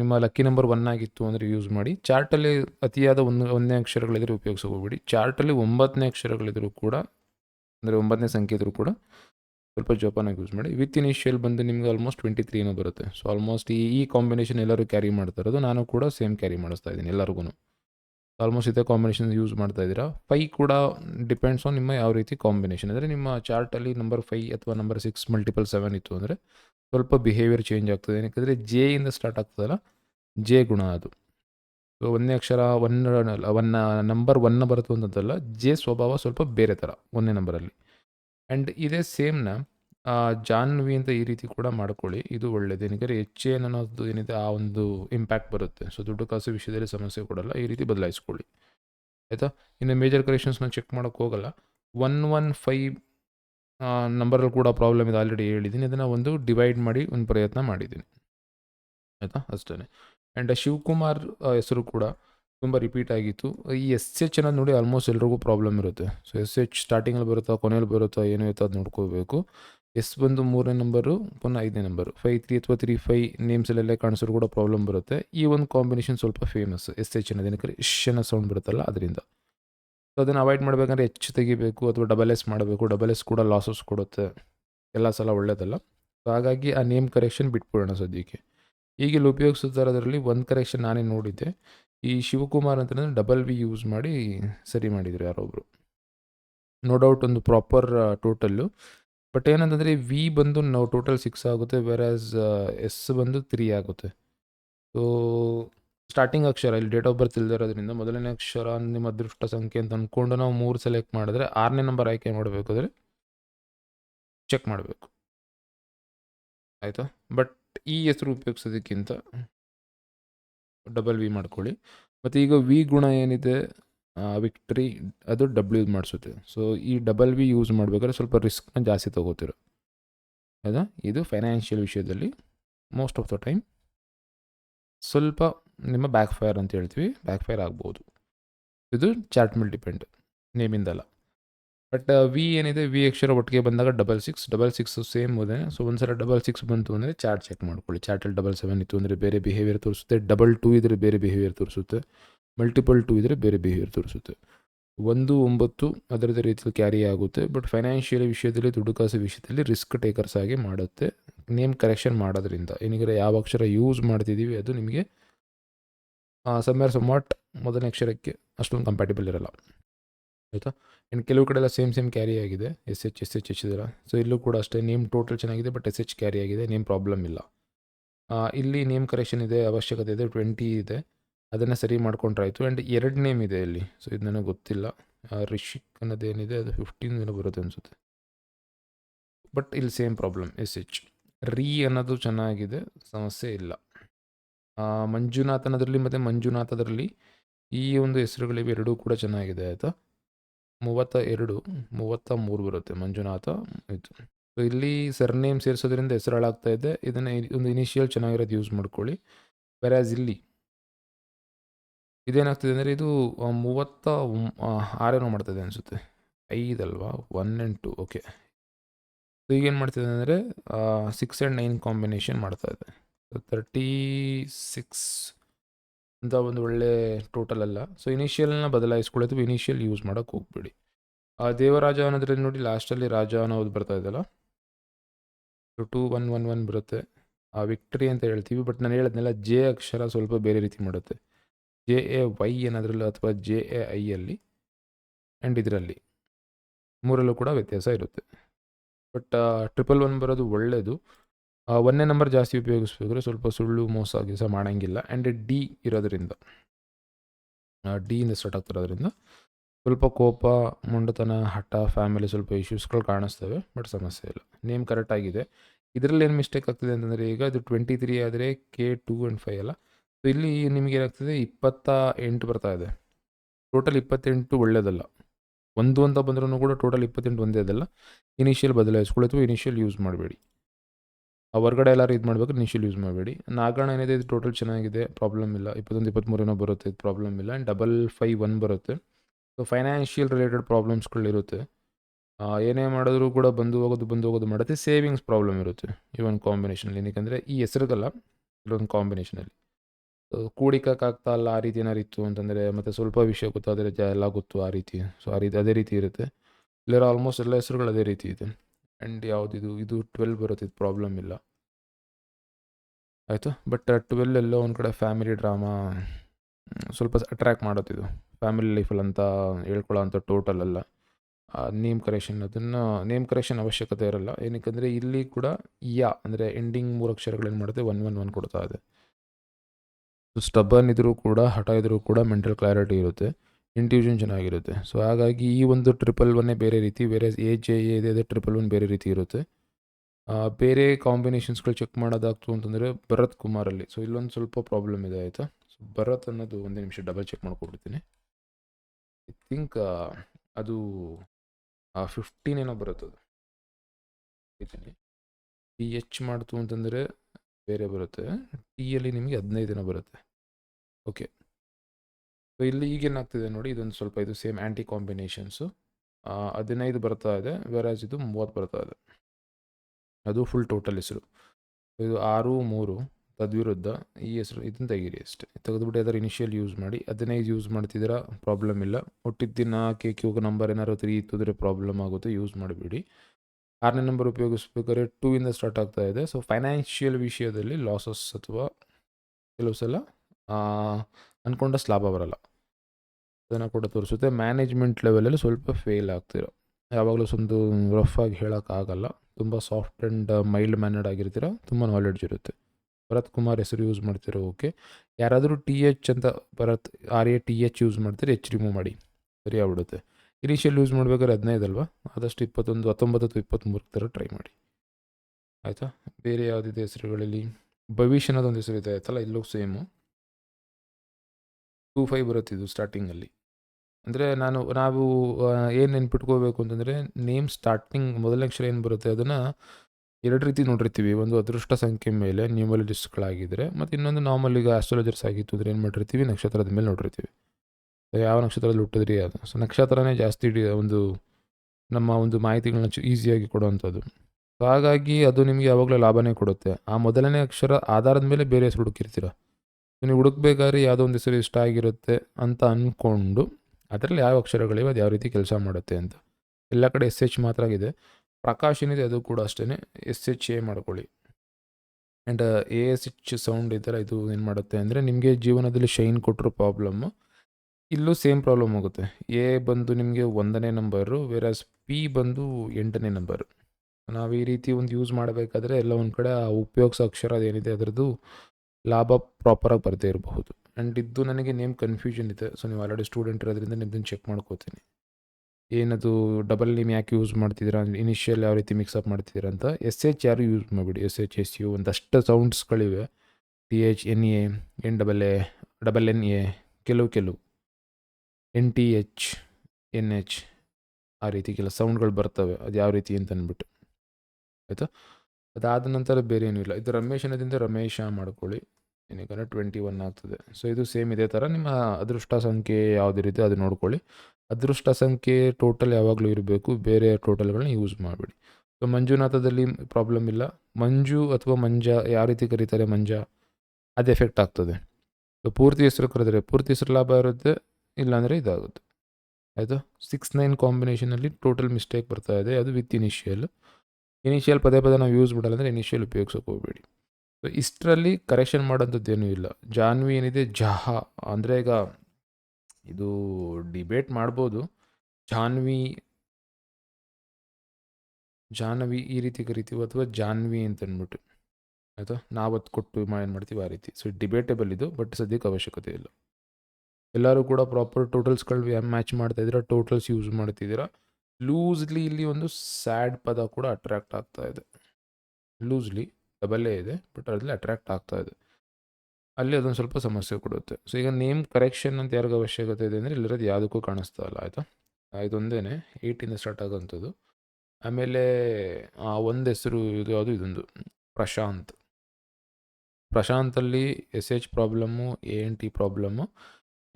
S1: ನಿಮ್ಮ ಲಕ್ಕಿ ನಂಬರ್ ಒನ್ ಆಗಿತ್ತು ಅಂದರೆ ಯೂಸ್ ಮಾಡಿ. ಚಾರ್ಟಲ್ಲಿ ಅತಿಯಾದ ಒಂದು, ಒಂದನೇ ಅಕ್ಷರಗಳಿದ್ರೆ ಉಪಯೋಗಿಸೋಕೆ ಹೋಗ್ಬೇಡಿ ಚಾರ್ಟಲ್ಲಿ ಒಂಬತ್ತನೇ ಅಕ್ಷರಗಳಿದ್ರೂ ಕೂಡ, ಅಂದರೆ ಒಂಬತ್ತನೇ ಸಂಖ್ಯೆ ಇದ್ರೂ ಕೂಡ ಸ್ವಲ್ಪ ಜೋಪಾನಾಗಿ ಯೂಸ್ ಮಾಡಿ. ವಿತ್ ಇನಿಷಿಯಲ್ ಬಂದು ನಿಮ್ಗೆ ಆಲ್ಮೋಸ್ಟ್ ಟ್ವೆಂಟಿ ತ್ರೀ ಏನೋ ಬರುತ್ತೆ. ಸೊ ಆಲ್ಮೋಸ್ಟ್ ಈ ಈ ಕಾಂಬಿನೇಷನ್ ಎಲ್ಲರೂ ಕ್ಯಾರಿ ಮಾಡ್ತಾ ಇರೋದು. ನಾನು ಕೂಡ ಸೇಮ್ ಕ್ಯಾರಿ ಮಾಡಿಸ್ತಾ ಇದ್ದೀನಿ ಎಲ್ಲರಿಗೂ ಆಲ್ಮೋಸ್ಟ್ ಇದೇ ಕಾಂಬಿನೇಷನ್ ಯೂಸ್ ಮಾಡ್ತಾ ಇದ್ದೀರಾ? ಫೈ ಕೂಡ ಡಿಪೆಂಡ್ಸ್ ಆನ್ ನಿಮ್ಮ ಯಾವ ರೀತಿ ಕಾಂಬಿನೇಷನ್ ಅಂದರೆ ನಿಮ್ಮ ಚಾರ್ಟಲ್ಲಿ ನಂಬರ್ ಫೈ ಅಥವಾ ನಂಬರ್ ಸಿಕ್ಸ್ ಮಲ್ಟಿಪಲ್ ಸೆವೆನ್ ಇತ್ತು ಅಂದರೆ ಸ್ವಲ್ಪ ಬಿಹೇವಿಯರ್ ಚೇಂಜ್ ಆಗ್ತದೆ. ಏನಕ್ಕೆ ಜೆ ಇಂದ ಸ್ಟಾರ್ಟ್ ಆಗ್ತದಲ್ಲ? ಜೆ ಗುಣ ಅದು. ಸೊ ಒಂದನೇ ಅಕ್ಷರ ಒನ್ ಒನ್ ನಂಬರ್ ಒನ್ನ ಬರುತ್ತೆ ಅಂತಂತಲ್ಲ ಜೆ ಸ್ವಭಾವ ಸ್ವಲ್ಪ ಬೇರೆ ಥರ ಒಂದನೇ ನಂಬರಲ್ಲಿ ಆ್ಯಂಡ್ ಇದೇ ಸೇಮ್ನ ಜಾನ್ವಿ ಅಂತ ಈ ರೀತಿ ಕೂಡ ಮಾಡ್ಕೊಳ್ಳಿ. ಇದು ಒಳ್ಳೇದು. ಏನಿದ್ರೆ ಎಚ್ ಅನ್ನೋದು ಏನಿದೆ ಆ ಒಂದು ಇಂಪ್ಯಾಕ್ಟ್ ಬರುತ್ತೆ. ಸೊ ದುಡ್ಡು ಕಾಸು ವಿಷಯದಲ್ಲಿ ಸಮಸ್ಯೆ ಕೊಡಲ್ಲ. ಈ ರೀತಿ ಬದಲಾಯಿಸ್ಕೊಳ್ಳಿ. ಆಯಿತಾ? ಇನ್ನು ಮೇಜರ್ ಕರೆಕ್ಷನ್ಸ್ನ ಚೆಕ್ ಮಾಡೋಕ್ಕೆ ಹೋಗಲ್ಲ. ಒನ್ ಒನ್ ಫೈವ್ ನಂಬರಲ್ಲಿ ಕೂಡ ಪ್ರಾಬ್ಲಮ್ ಇದೆ ಆಲ್ರೆಡಿ ಹೇಳಿದ್ದೀನಿ. ಇದನ್ನು ಒಂದು ಡಿವೈಡ್ ಮಾಡಿ ಒಂದು ಪ್ರಯತ್ನ ಮಾಡಿದ್ದೀನಿ. ಆಯಿತಾ? ಅಷ್ಟೇ ಆ್ಯಂಡ್ ಶಿವಕುಮಾರ್ ಹೆಸರು ಕೂಡ ತುಂಬ ರಿಪೀಟ್ ಆಗಿತ್ತು. ಈ ಎಸ್ ಎಚ್ ಅನ್ನೋದು ನೋಡಿ ಆಲ್ಮೋಸ್ಟ್ ಎಲ್ರಿಗೂ ಪ್ರಾಬ್ಲಮ್ ಇರುತ್ತೆ. ಸೊ ಎಸ್ ಎಚ್ ಸ್ಟಾರ್ಟಿಂಗಲ್ಲಿ ಬರುತ್ತಾ ಕೊನೆಯಲ್ಲಿ ಬರುತ್ತಾ, ಏನೋ ಇತ್ತು ಅದು ನೋಡ್ಕೋಬೇಕು. ಎಸ್ ಬಂದು ಮೂರನೇ ನಂಬರು ಪುನಃ ಐದನೇ ನಂಬರು ಫೈ ತ್ರೀ ಅಥವಾ ತ್ರೀ ಫೈವ್ ನೇಮ್ಸಲ್ಲೆಲ್ಲ ಕಾಣಿಸೋರು ಕೂಡ ಪ್ರಾಬ್ಲಮ್ ಬರುತ್ತೆ. ಈ ಒಂದು ಕಾಂಬಿನೇಷನ್ ಸ್ವಲ್ಪ ಫೇಮಸ್ ಎಸ್ ಎಚ್ ಅನ್ನೋದು ಏನಕ್ಕೆ ಇಶ್ ಅನ್ನೋ ಸೌಂಡ್ ಬರುತ್ತಲ್ಲ ಅದರಿಂದ. ಸೊ ಅದನ್ನು ಅವಾಯ್ಡ್ ಮಾಡಬೇಕಂದ್ರೆ ಹೆಚ್ಚು ತೆಗಿಬೇಕು ಅಥವಾ ಡಬಲ್ ಎಸ್ ಮಾಡಬೇಕು. ಡಬಲ್ ಎಸ್ ಕೂಡ ಲಾಸಸ್ ಕೊಡುತ್ತೆ. ಎಲ್ಲ ಸಲ ಒಳ್ಳೆಯದಲ್ಲ ಸೊ ಹಾಗಾಗಿ ಆ ನೇಮ್ ಕರೆಕ್ಷನ್ ಬಿಟ್ಬಿಡೋಣ ಸದ್ಯಕ್ಕೆ. ಈಗೆಲ್ಲ ಉಪಯೋಗಿಸ್ತಾರೆ ಅದರಲ್ಲಿ ಒಂದು ಕರೆಕ್ಷನ್ ನಾನೇ ನೋಡಿದ್ದೆ. ಈ ಶಿವಕುಮಾರ್ ಅಂತಂದರೆ ಡಬಲ್ ವಿ ಯೂಸ್ ಮಾಡಿ ಸರಿ ಮಾಡಿದ್ರು ಯಾರೊಬ್ಬರು ನೋ ಡೌಟ್ ಒಂದು ಪ್ರಾಪರ್ ಟೋಟಲ್ಲು ಬಟ್ ಏನಂತಂದರೆ ವಿ ಬಂದು ನಾವು ಟೋಟಲ್ ಸಿಕ್ಸ್ ಆಗುತ್ತೆ ವೆರ್ ಆಸ್ ಎಸ್ ಬಂದು ತ್ರೀ ಆಗುತ್ತೆ. ಸೊ ಸ್ಟಾರ್ಟಿಂಗ್ ಅಕ್ಷರ, ಇಲ್ಲಿ ಡೇಟ್ ಆಫ್ ಬರ್ತ್ ಇಲ್ದಿರೋದ್ರಿಂದ ಮೊದಲನೇ ಅಕ್ಷರ ನಿಮ್ಮ ಅದೃಷ್ಟ ಸಂಖ್ಯೆ ಅಂತ ಅಂದ್ಕೊಂಡು ನಾವು ಮೂರು ಸೆಲೆಕ್ಟ್ ಮಾಡಿದ್ರೆ ಆರನೇ ನಂಬರ್ ಆಯ್ಕೆ ಮಾಡಬೇಕಾದ್ರೆ ಚೆಕ್ ಮಾಡಬೇಕು. ಆಯಿತಾ? ಬಟ್ ಈ ಹೆಸರು ಉಪಯೋಗಿಸೋದಕ್ಕಿಂತ ಡಬಲ್ ವಿ ಮಾಡ್ಕೊಳ್ಳಿ. ಮತ್ತು ಈಗ ವಿ ಗುಣ ಏನಿದೆ? ವಿಕ್ಟ್ರಿ ಅದು ಡಬ್ಲ್ಯೂ ಮಾಡಿಸುತ್ತೆ. ಸೊ ಈ ಡಬಲ್ ವಿ ಯೂಸ್ ಮಾಡಬೇಕಾದ್ರೆ ಸ್ವಲ್ಪ ರಿಸ್ಕ್ನ ಜಾಸ್ತಿ ತೊಗೋತಿರು. ಹೌದಾ? ಇದು ಫೈನಾನ್ಷಿಯಲ್ ವಿಷಯದಲ್ಲಿ ಮೋಸ್ಟ್ ಆಫ್ ದ ಟೈಮ್ ಸ್ವಲ್ಪ ನಿಮ್ಮ ಬ್ಯಾಕ್ ಫೈರ್ ಅಂತ ಹೇಳ್ತೀವಿ. ಬ್ಯಾಕ್ ಫೈರ್ ಆಗ್ಬೋದು. ಇದು ಚಾರ್ಟ್ ಮೇಲೆ ಡಿಪೆಂಡ್ ನೇಮಿಂದಲ್ಲ. ಬಟ್ ವಿ ಏನಿದೆ? ವಿ ಅಕ್ಷರ ಒಟ್ಟಿಗೆ ಬಂದಾಗ double six double six same ಇದೆ. ಸೊ ಒಂದ್ಸಲ ಡಬಲ್ ಸಿಕ್ಸ್ ಬಂತು ಅಂದರೆ ಚಾರ್ಟ್ ಚೆಕ್ ಮಾಡ್ಕೊಳ್ಳಿ. ಚಾರ್ಟಲ್ಲಿ ಡಬಲ್ ಸೆವೆನ್ ಇತ್ತು ಅಂದರೆ ಬೇರೆ ಬಿಹೇವಿಯರ್ ತೋರಿಸುತ್ತೆ. ಡಬಲ್ ಟೂ ಇದ್ದರೆ ಬೇರೆ ಬಿಹೇವಿಯರ್ ತೋರಿಸುತ್ತೆ. ಮಲ್ಟಿಪಲ್ ಟೂ ಇದ್ದರೆ ಬೇರೆ ಬಿಹೇವಿಯರ್ ತೋರಿಸುತ್ತೆ. ಒಂದು, ಒಂಬತ್ತು ಅದರದೇ ರೀತಿಯಲ್ಲಿ ಕ್ಯಾರಿ ಆಗುತ್ತೆ. ಬಟ್ ಫೈನಾನ್ಷಿಯಲ್ ವಿಷಯದಲ್ಲಿ, ದುಡ್ಡು ಕಾಸು ವಿಷಯದಲ್ಲಿ ರಿಸ್ಕ್ ಟೇಕರ್ಸ್ ಆಗಿ ಮಾಡುತ್ತೆ. ನೇಮ್ ಕರೆಕ್ಷನ್ ಮಾಡೋದ್ರಿಂದ. ಏನಿಗೆ ಯಾವ ಅಕ್ಷರ ಯೂಸ್ ಮಾಡ್ತಿದ್ದೀವಿ ಅದು ನಿಮಗೆ ಸಮ್ಯಾರ್ ಸಮಾಟ್ ಮೊದಲನೇ ಅಕ್ಷರಕ್ಕೆ ಅಷ್ಟೊಂದು ಕಂಪ್ಯಾಟಿಬಲ್ ಇರಲ್ಲ. ಆಯಿತಾ? ಇನ್ನು ಕೆಲವು ಕಡೆ ಎಲ್ಲ ಸೇಮ್ ಸೇಮ್ ಕ್ಯಾರಿ ಆಗಿದೆ. S H S H H ಇದರ ಸೊ ಇಲ್ಲೂ ಕೂಡ ಅಷ್ಟೇ ನೇಮ್ ಟೋಟಲ್ ಚೆನ್ನಾಗಿದೆ ಬಟ್ ಎಸ್ ಎಚ್ ಕ್ಯಾರಿ ಆಗಿದೆ ನೇಮ್ ಪ್ರಾಬ್ಲಮ್ ಇಲ್ಲ. ಇಲ್ಲಿ ನೇಮ್ ಕರೆಕ್ಷನ್ ಇದೆ, ಅವಶ್ಯಕತೆ ಇದೆ ಟ್ವೆಂಟಿ ಇದೆ. ಅದನ್ನು ಸರಿ ಮಾಡ್ಕೊಂಡ್ರಾಯಿತು ಆ್ಯಂಡ್ ಎರಡು ನೇಮ್ ಇದೆ ಇಲ್ಲಿ. ಸೊ ಇದು ನನಗೆ ಗೊತ್ತಿಲ್ಲ. ರಿಷಿಕ್ ಅನ್ನೋದೇನಿದೆ, ಅದು ಫಿಫ್ಟೀನ್ ದಿನ ಬರುತ್ತೆ ಅನಿಸುತ್ತೆ. ಬಟ್ ಇಲ್ಲಿ ಸೇಮ್ ಪ್ರಾಬ್ಲಮ್ ಎಸ್ ಎಚ್ ರೀ ಅನ್ನೋದು ಚೆನ್ನಾಗಿದೆ, ಸಮಸ್ಯೆ ಇಲ್ಲ. ಮಂಜುನಾಥ್ ಅನ್ನೋದ್ರಲ್ಲಿ ಮತ್ತು ಮಂಜುನಾಥ್ ಅದರಲ್ಲಿ ಈ ಒಂದು ಹೆಸರುಗಳಿವೆ, ಎರಡೂ ಕೂಡ ಚೆನ್ನಾಗಿದೆ, ಆಯಿತಾ? ಮೂವತ್ತ ಎರಡು, ಮೂವತ್ತ ಮೂರು ಬರುತ್ತೆ ಮಂಜುನಾಥ. ಇದು. ಸೊ ಇಲ್ಲಿ ಸರ್ನೇಮ್ ಸೇರಿಸೋದ್ರಿಂದ ಹೆಸರು ಹಾಳಾಗ್ತಾ ಇದೆ. ಇದನ್ನು ಒಂದು ಇನಿಷಿಯಲ್ ಚೆನ್ನಾಗಿರೋದು ಯೂಸ್ ಮಾಡ್ಕೊಳ್ಳಿ. ವೆರಾಸ್ ಇಲ್ಲಿ ಇದೇನಾಗ್ತಿದೆ ಅಂದರೆ ಇದು ಮೂವತ್ತ ಆರೇನೋ ಮಾಡ್ತದೆ ಅನಿಸುತ್ತೆ. ಐದಲ್ವಾ one and two okay so ಈಗೇನು ಮಾಡ್ತಿದೆ ಅಂದರೆ ಸಿಕ್ಸ್ ಆ್ಯಂಡ್ ನೈನ್ ಕಾಂಬಿನೇಷನ್ ಮಾಡ್ತಾ ಇದೆ. ತರ್ಟಿ ಸಿಕ್ಸ್ ಅಂತ ಒಂದು ಒಳ್ಳೆ ಟೋಟಲ್ ಅಲ್ಲ. ಸೊ ಇನಿಷಿಯಲ್ನ ಬದಲಾಯಿಸ್ಕೊಳ್ಳೋದು ಇನಿಷಿಯಲ್ ಯೂಸ್ ಮಾಡೋಕ್ಕೆ ಹೋಗ್ಬೇಡಿ. ಆ ದೇವರಾಜ ಅನ್ನೋದ್ರಲ್ಲಿ ನೋಡಿ ಲಾಸ್ಟಲ್ಲಿ ರಾಜ ಅನ್ನೋದು ಬರ್ತಾ ಇದೆಯಲ್ಲ? ಟೂ ಒನ್ ಒನ್ ಒನ್ ಬರುತ್ತೆ. ಆ ವಿಕ್ಟರಿ ಅಂತ ಹೇಳ್ತೀವಿ ಬಟ್ ನಾನು ಹೇಳಿದ್ನೆಲ್ಲ ಜೆ ಅಕ್ಷರ ಸ್ವಲ್ಪ ಬೇರೆ ರೀತಿ ಮಾಡುತ್ತೆ. ಜೆ ಎ ವೈ ಅನ್ನೋದ್ರಲ್ಲೂ ಅಥವಾ ಜೆ ಎ ಐಯಲ್ಲಿ ಆ್ಯಂಡ್ ಇದರಲ್ಲಿ. ಮೂರಲ್ಲೂ ಕೂಡ ವ್ಯತ್ಯಾಸ ಇರುತ್ತೆ. ಬಟ್ ಟ್ರಿಪಲ್ ಒನ್ ಬರೋದು ಒಳ್ಳೆಯದು ಒಂದೇ ನಂಬರ್ ಜಾಸ್ತಿ ಉಪಯೋಗಿಸ್ಬೇಕಾದ್ರೆ ಸ್ವಲ್ಪ ಸುಳ್ಳು ಮೋಸ ಗೀಸ ಮಾಡೋಂಗಿಲ್ಲ. ಆ್ಯಂಡ್ ಡಿ ಇರೋದ್ರಿಂದ. ಡಿಯಿಂದ ಸ್ಟಾರ್ಟ್ ಆಗ್ತಿರೋದ್ರಿಂದ ಸ್ವಲ್ಪ ಕೋಪ, ಮುಂಡತನ, ಹಠ ಫ್ಯಾಮಿಲಿ ಸ್ವಲ್ಪ ಇಶ್ಯೂಸ್ಗಳು ಕಾಣಿಸ್ತವೆ ಬಟ್ ಸಮಸ್ಯೆ ಇಲ್ಲ. ನೇಮ್ ಕರೆಕ್ಟ್ ಆಗಿದೆ. ಇದರಲ್ಲಿ ಏನು ಮಿಸ್ಟೇಕ್ ಆಗ್ತಿದೆ ಅಂತಂದರೆ ಈಗ ಇದು ಟ್ವೆಂಟಿ ತ್ರೀ ಆದರೆ ಕೆ ಟೂ ಆ್ಯಂಡ್ ಫೈವ್ ಅಲ್ಲ. ಸೊ ಇಲ್ಲಿ ನಿಮಗೆ ಏನಾಗ್ತದೆ? ಇಪ್ಪತ್ತ ಎಂಟು ಬರ್ತಾ ಇದೆ. ಟೋಟಲ್ ಇಪ್ಪತ್ತೆಂಟು ಒಳ್ಳೆಯದಲ್ಲ ಒಂದು ಅಂತ ಬಂದ್ರೂ ಕೂಡ ಟೋಟಲ್ ಇಪ್ಪತ್ತೆಂಟು ಒಂದೇ ಅದಲ್ಲ. ಇನಿಷಿಯಲ್ ಬದಲಾಯಿಸ್ಕೊಳ್ಳಿ ಅಥವಾ ಇನಿಷಿಯಲ್ ಯೂಸ್ ಮಾಡಬೇಡಿ. ಹೊರಗಡೆ ಎಲ್ಲರೂ ಇದು ಮಾಡಬೇಕು ಇನಿಷಿಯಲ್ ಯೂಸ್ ಮಾಡಬೇಡಿ. ನಾಗಣ ಏನಿದೆ, ಇದು ಟೋಟಲ್ ಚೆನ್ನಾಗಿದೆ ಪ್ರಾಬ್ಲಮ್ ಇಲ್ಲ. ಇಪ್ಪತ್ತೊಂದು ಇಪ್ಪತ್ತ್ಮೂರೇನೋ ಬರುತ್ತೆ, ಇದು ಪ್ರಾಬ್ಲಮ್ ಇಲ್ಲ. ಆ್ಯಂಡ್ ಡಬಲ್ ಫೈವ್ ಒನ್ ಬರುತ್ತೆ. ಸೊ ಫೈನಾನ್ಷಿಯಲ್ ರಿಲೇಟೆಡ್ ಪ್ರಾಬ್ಲಮ್ಸ್ಗಳಿರುತ್ತೆ ಏನೇ ಮಾಡಿದ್ರು ಕೂಡ ಬಂದು ಹೋಗೋದು ಬಂದು ಹೋಗೋದು ಮಾಡುತ್ತೆ ಸೇವಿಂಗ್ಸ್ ಪ್ರಾಬ್ಲಮ್ ಇರುತ್ತೆ. ಈ ಒಂದು ಕಾಂಬಿನೇಷನಲ್ಲಿ ಏನಕ್ಕೆ ಈ ಹೆಸರಿಗಲ್ಲ ಇಲ್ಲೊಂದು ಕಾಂಬಿನೇಷನಲ್ಲಿ ಸೊ ಕೂಡಿಕ್ಕಾಗ್ತಾ ಇಲ್ಲ, ಆ ರೀತಿ ಏನಾರು ಇತ್ತು ಅಂತಂದರೆ, ಮತ್ತು ಸ್ವಲ್ಪ ವಿಷಯ ಗೊತ್ತಾದರೆ ಜ, ಎಲ್ಲ ಗೊತ್ತು ಆ ರೀತಿ. ಸೊ ಆ ರೀತಿ, ಅದೇ ರೀತಿ ಇರುತ್ತೆ. ಇಲ್ಲರ ಆಲ್ಮೋಸ್ಟ್ ಎಲ್ಲ ಹೆಸರುಗಳು ಅದೇ ರೀತಿ ಇದೆ. ಆ್ಯಂಡ್ ಯಾವುದಿದು ಇದು? ಟ್ವೆಲ್ ಬರುತ್ತೆ, ಇದು ಪ್ರಾಬ್ಲಮ್ ಇಲ್ಲ. ಆಯಿತು? ಬಟ್ ಟ್ವೆಲ್ ಎಲ್ಲೋ ಒಂದು ಕಡೆ ಫ್ಯಾಮಿಲಿ ಡ್ರಾಮಾ ಸ್ವಲ್ಪ ಅಟ್ರ್ಯಾಕ್ಟ್ ಮಾಡುತ್ತಿದ್ದು ಫ್ಯಾಮಿಲಿ ಲೈಫಲ್ಲಿ ಅಂತ ಹೇಳ್ಕೊಳ್ಳೋ ಅಂಥ ಟೋಟಲ್ ಅಲ್ಲ. ನೇಮ್ ಕರೆಕ್ಷನ್ ಅದನ್ನು ನೇಮ್ ಕರೆಕ್ಷನ್ ಅವಶ್ಯಕತೆ ಇರಲ್ಲ. ಏನಕ್ಕೆ ಇಲ್ಲಿ ಕೂಡ, ಯಾ, ಅಂದರೆ ಎಂಡಿಂಗ್ ಮೂರು ಅಕ್ಷರಗಳೇನು ಮಾಡುತ್ತೆ? ಒನ್ ಒನ್ ಒನ್ ಕೊಡ್ತಾ ಇದೆ. ಸ್ಟಬ್ಬನ್ ಇದ್ರೂ ಕೂಡ, ಹಠ ಇದ್ದರೂ ಕೂಡ ಮೆಂಟಲ್ ಕ್ಲಾರಿಟಿ ಇರುತ್ತೆ. ಇಂಟ್ಯೂಷನ್ ಚೆನ್ನಾಗಿರುತ್ತೆ. ಸೊ ಹಾಗಾಗಿ ಈ ಒಂದು ಟ್ರಿಪಲ್ ಒನ್ನೇ ಬೇರೆ ರೀತಿ ಬೇರೆ ಎ ಜೆ ಎ ಇದೆ ಟ್ರಿಪಲ್ ಒನ್ ಬೇರೆ ರೀತಿ ಇರುತ್ತೆ. ಬೇರೆ ಕಾಂಬಿನೇಷನ್ಸ್ಗಳು ಚೆಕ್ ಮಾಡೋದಾಗ್ತು ಅಂತಂದರೆ ಭರತ್ ಕುಮಾರಲ್ಲಿ. ಸೊ ಇಲ್ಲೊಂದು ಸ್ವಲ್ಪ ಪ್ರಾಬ್ಲಮ್ ಇದೆ, ಆಯಿತಾ? ಸೊ ಭರತ್ ಅನ್ನೋದು ಒಂದೇ ನಿಮಿಷ ಡಬಲ್ ಚೆಕ್ ಮಾಡ್ಕೊಬಿಡ್ತೀನಿ ಐ ಥಿಂಕ್ ಅದು ಫಿಫ್ಟೀನ್ ಏನೋ ಬರುತ್ತದು. ಅದು ಟಿ ಎಚ್ ಮಾಡ್ತು ಅಂತಂದರೆ ಬೇರೆ ಬರುತ್ತೆ. ಟಿಯಲ್ಲಿ ನಿಮಗೆ ಹದಿನೈದು ದಿನ ಬರುತ್ತೆ. ಓಕೆ ಸೊ ಇಲ್ಲಿ ಈಗೇನಾಗ್ತಿದೆ ನೋಡಿ ಇದೊಂದು ಸ್ವಲ್ಪ ಇದು ಸೇಮ್ ಆ್ಯಂಟಿ ಕಾಂಬಿನೇಷನ್ಸು ಹದಿನೈದು ಬರ್ತಾ ಇದೆ ವೆರಾಜ್ ಇದು ಮೂವತ್ತು ಬರ್ತಾ ಇದೆ. ಅದು ಫುಲ್ ಟೋಟಲ್ ಹೆಸರು. ಇದು ಆರು, ಮೂರು, ತದ್ವಿರುದ್ಧ ಈ ಹೆಸರು ಇದನ್ನು ತೆಗೀರಿ ಅಷ್ಟೇ. ತೆಗೆದುಬಿಟ್ಟು ಯಾವ್ದಾರು ಇನಿಷಿಯಲ್ ಯೂಸ್ ಮಾಡಿ, ಹದಿನೈದು ಯೂಸ್ ಮಾಡ್ತಿದ್ದೀರಾ ಪ್ರಾಬ್ಲಮ್ ಇಲ್ಲ. ಹುಟ್ಟಿದ ದಿನ ಕೆ ಕ್ಯೂಗ ನಂಬರ್ ಏನಾದ್ರು ತ್ರೀ ಇತ್ತಿದ್ರೆ ಪ್ರಾಬ್ಲಮ್ ಆಗುತ್ತೆ ಯೂಸ್ ಮಾಡಿಬಿಡಿ. ಆರನೇ ನಂಬರ್ ಉಪಯೋಗಿಸ್ಬೇಕಾದ್ರೆ ಟೂ ಇಂದ ಸ್ಟಾರ್ಟ್ ಆಗ್ತಾ ಇದೆ. ಸೊ ಫೈನಾನ್ಷಿಯಲ್ ವಿಷಯದಲ್ಲಿ ಲಾಸಸ್ ಅಥವಾ ಕೆಲವು ಸಲ ಅಂದ್ಕೊಂಡಷ್ಟು ಲಾಭ ಬರಲ್ಲ. ಅದನ್ನು ಕೂಡ ತೋರಿಸುತ್ತೆ. ಮ್ಯಾನೇಜ್ಮೆಂಟ್ ಲೆವೆಲಲ್ಲಿ ಸ್ವಲ್ಪ ಫೇಲ್ ಆಗ್ತಿರೋ. ಯಾವಾಗಲೂ ಒಂದು ರಫ್ ಆಗಿ ಹೇಳೋಕ್ಕಾಗಲ್ಲ ತುಂಬ ಸಾಫ್ಟ್ ಆ್ಯಂಡ್ ಮೈಲ್ಡ್ ಮ್ಯಾನರ್ಡ್ ಆಗಿರ್ತೀರ, ತುಂಬ ನಾಲೆಡ್ಜ್ ಇರುತ್ತೆ. ಭರತ್ ಕುಮಾರ್ ಹೆಸರು ಯೂಸ್ ಮಾಡ್ತೀರೋ ಓಕೆ ಯಾರಾದರೂ ಟಿ ಎಚ್ ಅಂತ Bharat R A T H use ಮಾಡ್ತೀರಿ ಎಚ್ ರಿಮೂವ್ ಮಾಡಿ. ಸರಿ ಆಗ್ಬಿಡುತ್ತೆ ಇನಿಷಿಯಲ್ ಯೂಸ್ ಮಾಡ್ಬೇಕಾದ್ರೆ ಹದಿನೈದು ಅಲ್ವಾ? ಆದಷ್ಟು ಇಪ್ಪತ್ತೊಂದು, ಹತ್ತೊಂಬತ್ತು ಅಥವಾ ಇಪ್ಪತ್ತ್ಮೂರು ಥರ ಟ್ರೈ ಮಾಡಿ. ಆಯಿತಾ? ಬೇರೆ ಯಾವುದಿದೆ ಹೆಸರುಗಳಲ್ಲಿ? ಭವಿಷ್ಯ ಅನ್ನೋದೊಂದು ಹೆಸರು ಇದೆ, ಆಯ್ತಲ್ಲ? ಇಲ್ಲೂ ಸೇಮು ಟೂ ಫೈವ್ ಬರುತ್ತೆ ಇದು ಸ್ಟಾರ್ಟಿಂಗಲ್ಲಿ ಅಂದರೆ ನಾನು, ನಾವು ಏನು ನೆನ್ಪಿಟ್ಕೋಬೇಕು ಅಂತಂದರೆ ನೇಮ್ ಸ್ಟಾರ್ಟಿಂಗ್ ಮೊದಲನೇ ಅಕ್ಷರ ಏನು ಬರುತ್ತೆ ಅದನ್ನು ಎರಡು ರೀತಿ ನೋಡಿರ್ತೀವಿ. ಒಂದು ಅದೃಷ್ಟ ಸಂಖ್ಯೆ ಮೇಲೆ ನ್ಯೂಮಲಿಸ್ಟ್ಗಳಾಗಿದ್ದರೆ ಮತ್ತು ಇನ್ನೊಂದು ನಾರ್ಮಲ್ ಈಗ ಆಸ್ಟ್ರಾಲಜರ್ಸ್ ಆಗಿತ್ತು ಅಂದರೆ ಏನು ಮಾಡಿರ್ತೀವಿ? ನಕ್ಷತ್ರದ ಮೇಲೆ ನೋಡಿರ್ತೀವಿ. ಯಾವ ನಕ್ಷತ್ರದಲ್ಲಿ ಹುಟ್ಟಿದ್ರಿ ಅದು? ಸೊ ನಕ್ಷತ್ರನೇ ಜಾಸ್ತಿ ಒಂದು ನಮ್ಮ ಒಂದು ಮಾಹಿತಿಗಳನ್ನ ಚು ಈಸಿಯಾಗಿ ಕೊಡುವಂಥದ್ದು. ಸೊ ಹಾಗಾಗಿ ಅದು ನಿಮಗೆ ಯಾವಾಗಲೂ ಲಾಭನೇ ಕೊಡುತ್ತೆ. ಆ ಮೊದಲನೇ ಅಕ್ಷರ ಆಧಾರದ ಮೇಲೆ ಬೇರೆ ಹೆಸರು ಹುಡುಕಿರ್ತೀರ. ನೀವು ಹುಡುಕ್ಬೇಕಾದ್ರೆ ಯಾವುದೋ ಒಂದು ಹೆಸರು ಇಷ್ಟ ಆಗಿರುತ್ತೆ ಅಂತ ಅಂದ್ಕೊಂಡು ಅದರಲ್ಲಿ ಯಾವ ಅಕ್ಷರಗಳಿವೆ, ಅದು ಯಾವ ರೀತಿ ಕೆಲಸ ಮಾಡುತ್ತೆ ಅಂತ. ಎಲ್ಲ ಕಡೆ ಎಸ್ ಎಚ್ ಮಾತ್ರ ಆಗಿದೆ. ಪ್ರಕಾಶ್ ಏನಿದೆ ಅದು ಕೂಡ ಅಷ್ಟೇ ಎಸ್ ಎಚ್ ಎ ಮಾಡ್ಕೊಳ್ಳಿ. And A S H sound ಈ ಥರ ಇದು ಏನು ಮಾಡುತ್ತೆ ಅಂದರೆ ನಿಮಗೆ ಜೀವನದಲ್ಲಿ ಶೈನ್ ಕೊಟ್ಟರು ಪ್ರಾಬ್ಲಮ್ಮು ಇಲ್ಲೂ ಸೇಮ್ ಪ್ರಾಬ್ಲಮ್ ಆಗುತ್ತೆ. ಎ ಬಂದು ನಿಮಗೆ ಒಂದನೇ ನಂಬರು ವೇರಾಸ್ ಪಿ ಬಂದು ಎಂಟನೇ ನಂಬರು. ನಾವು ಈ ರೀತಿ ಒಂದು ಯೂಸ್ ಮಾಡಬೇಕಾದ್ರೆ ಎಲ್ಲ ಒಂದು ಕಡೆ ಆ ಉಪಯೋಗಿಸೋ ಅಕ್ಷರ ಅದೇನಿದೆ ಅದರದ್ದು ಲಾಭ ಪ್ರಾಪರಾಗಿ ಬರದೇ ಇರಬಹುದು. ಆ್ಯಂಡ್ ಇದ್ದು ನನಗೆ ನೇಮ್ ಕನ್ಫ್ಯೂಷನ್ ಇದೆ. ಸೊ ನೀವು ಆಲ್ರೆಡಿ ಸ್ಟೂಡೆಂಟ್ ಇರೋದ್ರಿಂದ ನಿಮ್ಮದನ್ನು ಚೆಕ್ ಮಾಡ್ಕೋತೀನಿ. ಏನದು ಡಬಲ್ ನೇಮ್ ಯಾಕೆ ಯೂಸ್ ಮಾಡ್ತಿದ್ದೀರಾ? ಇನಿಷಿಯಲ್ ಯಾವ ರೀತಿ ಮಿಕ್ಸಪ್ ಮಾಡ್ತಿದ್ದೀರಾ ಅಂತ ಎಸ್ ಎಚ್ ಯಾರು ಯೂಸ್ ಮಾಡಿಬಿಡಿ. ಎಸ್ ಎಚ್ ಎಸ್ ಯು ಒಂದಷ್ಟು ಸೌಂಡ್ಸ್ಗಳಿವೆ T H N A N double A double N A ಕೆಲವು ಕೆಲವು. N T H N H ಆ ರೀತಿ ಕೆಲವು ಸೌಂಡ್ಗಳು ಬರ್ತವೆ. ಅದು ಯಾವ ರೀತಿ ಅಂತ ಅಂದ್ಬಿಟ್ಟು. ಆಯಿತಾ? ಅದಾದ ನಂತರ ಬೇರೆ ಏನೂ ಇಲ್ಲ. ಇದು ರಮೇಶ್ ಅನ್ನೋದಿಂದ ರಮೇಶ ಮಾಡ್ಕೊಳ್ಳಿ. ಏನಕ್ಕೆ ಟ್ವೆಂಟಿ ಒನ್ ಆಗ್ತದೆ. ಸೊ ಇದು ಸೇಮ್ ಇದೇ ಥರ ನಿಮ್ಮ ಅದೃಷ್ಟ ಸಂಖ್ಯೆ ಯಾವುದಿರುತ್ತೆ ಅದು ನೋಡ್ಕೊಳ್ಳಿ. ಅದೃಷ್ಟ ಸಂಖ್ಯೆ ಟೋಟಲ್ ಯಾವಾಗಲೂ ಇರಬೇಕು. ಬೇರೆ ಟೋಟಲ್ಗಳನ್ನ ಯೂಸ್ ಮಾಡಬೇಡಿ. ಸೊ ಮಂಜುನಾಥದಲ್ಲಿ ಪ್ರಾಬ್ಲಮ್ ಇಲ್ಲ. ಮಂಜು ಅಥವಾ ಮಂಜ ಯಾವ ರೀತಿ ಕರೀತಾರೆ ಮಂಜ? ಅದು ಎಫೆಕ್ಟ್ ಆಗ್ತದೆ. ಸೊ ಪೂರ್ತಿ ಹೆಸರು ಕರೆದ್ರೆ ಪೂರ್ತಿ ಹೆಸರು ಲಾಭ ಇರುತ್ತೆ, ಇಲ್ಲಾಂದರೆ ಇದಾಗುತ್ತೆ. ಆಯಿತು? ಸಿಕ್ಸ್ ನೈನ್ ಕಾಂಬಿನೇಷನಲ್ಲಿ ಟೋಟಲ್ ಮಿಸ್ಟೇಕ್ ಬರ್ತಾ ಇದೆ. ಅದು ವಿತ್ ಇನಿಷಿಯಲ್ ಇನಿಷಿಯಲ್ ಪದೇ ಪದೇ ನಾವು ಯೂಸ್ ಮಾಡಲ್ಲ ಅಂದರೆ ಇನಿಷಿಯಲ್ ಉಪಯೋಗಿಸೋಕೆ ಹೋಗಬೇಡಿ. ಇಷ್ಟರಲ್ಲಿ ಕರೆಕ್ಷನ್ ಮಾಡೋಂಥದ್ದು ಏನೂ ಇಲ್ಲ. ಜಾನ್ವಿ ಏನಿದೆ? ಜಹ. ಅಂದರೆ ಈಗ ಇದು ಡಿಬೇಟ್ ಮಾಡ್ಬೋದು. ಜಾನ್ವಿ ಜಾಹ್ನವಿ ಈ ರೀತಿ ಕರಿತೀವಿ ಅಥವಾ ಜಾನ್ವಿ ಅಂತ ಅಂದ್ಬಿಟ್ಟು. ಆಯಿತಾ? ನಾವು ಅದು ಕೊಟ್ಟು ಏನು ಮಾಡ್ತೀವಿ ಆ ರೀತಿ. ಸೊ ಡಿಬೇಟೇಬಲ್ ಇದು ಬಟ್ ಸದ್ಯಕ್ಕೆ ಅವಶ್ಯಕತೆ ಇಲ್ಲ. ಎಲ್ಲರೂ ಕೂಡ ಪ್ರಾಪರ್ ಟೋಟಲ್ಸ್ಗಳು ಮ್ಯಾಚ್ ಮಾಡ್ತಾ ಇದ್ದೀರಾ? ಟೋಟಲ್ಸ್ ಯೂಸ್ ಮಾಡ್ತಿದ್ದೀರಾ? ಲೂಸ್ಲಿ ಇಲ್ಲಿ ಒಂದು ಸ್ಯಾಡ್ ಪದ ಕೂಡ ಅಟ್ರ್ಯಾಕ್ಟ್ ಆಗ್ತಾ ಇದೆ. ಲೂಸ್ಲಿ ಡಬಲ್ಲೇ ಇದೆ ಬಟ್ ಅದರಲ್ಲಿ ಅಟ್ರ್ಯಾಕ್ಟ್ ಆಗ್ತಾ ಇದೆ. ಅಲ್ಲಿ ಅದೊಂದು ಸ್ವಲ್ಪ ಸಮಸ್ಯೆ ಕೊಡುತ್ತೆ. ಸೊ ಈಗ ನೇಮ್ ಕರೆಕ್ಷನ್ ಅಂತ ಯಾರಿಗೂ ಅವಶ್ಯಕತೆ ಇದೆ ಅಂದರೆ ಇಲ್ಲಿರೋದು ಯಾವುದಕ್ಕೂ ಕಾಣಿಸ್ತಾ ಇಲ್ಲ, ಆಯಿತಾ? ಇದೊಂದೇ ಏಯ್ಟಿಂದ ಸ್ಟಾರ್ಟ್ ಆಗೋಂಥದ್ದು ಆಮೇಲೆ, ಆ, ಒಂದು ಹೆಸರು ಇದು ಯಾವುದು ಇದೊಂದು, Prashant. ಪ್ರಶಾಂತಲ್ಲಿ S H problem A N T problem